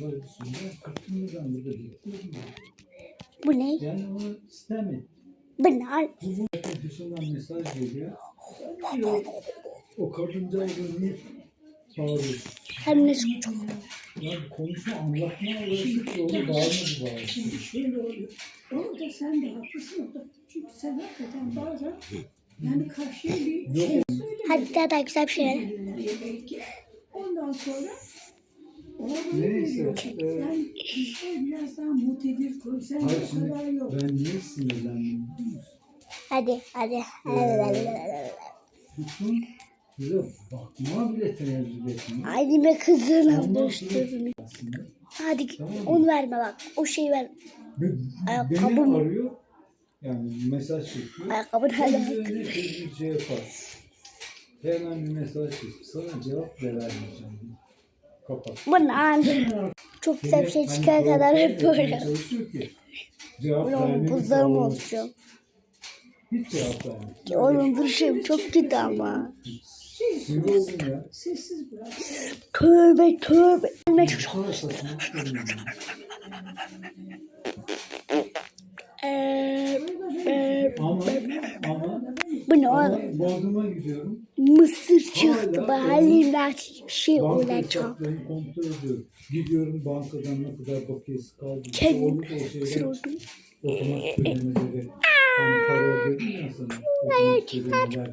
Böyle düşünüyor. Kaçınmadan burada bekliyorum. Bu ne? Yani onu istemedi. Bunlar. Bu bu dışından mesaj geliyor. Diyor, o kadıncağız niye bağırıyor? Hem de çok. Yani konuşma anlatma uğraştık da onu bağırmadı bağırdı. Şimdi şöyle oluyor. Orada sen de haklısın orada. Çünkü sen hakikaten bazen yani karşıya bir şey söylemiyorsun. Hadi daha daha güzel bir şeyler. Ondan sonra Neyse, e, bizler biraz daha mutedir koy. Sen Hayır o kadar şimdi yok. ben niye sinirlendim biliyor musun? Hadi hadi. Tutun bize bakma bile tenezzül etmiyor. Hadi be kızım. Ondan aslında Hadi Tamam onu verme bak. O şeyi ver. Be- Ayakkabı beni mı? arıyor. Yani mesaj çekiyor. Ayakkabın Ben hala. de ne bir şey yapar. Hemen bir mesaj çekiyor. Sana cevap veremeyeceğim. Bunlar. Çok güzel bir şey hani kadar hep böyle. Oğlum cevap vermiyor. Oğlum duruşum çok kötü ama. Tövbe tövbe. Ne çok. Ama ama bu ne ama oğlum? Bodrum'a gidiyorum. Mısır çıktı. Bir şey Banka olacak. hesaplarını kontrol ediyorum. Gidiyorum bankadan ne kadar bakiyesi kaldı. Kendim Olur o şeyler sordum. otomatik ödemeleri. Hani para ödedim ya sana. Otomatik ödemeler.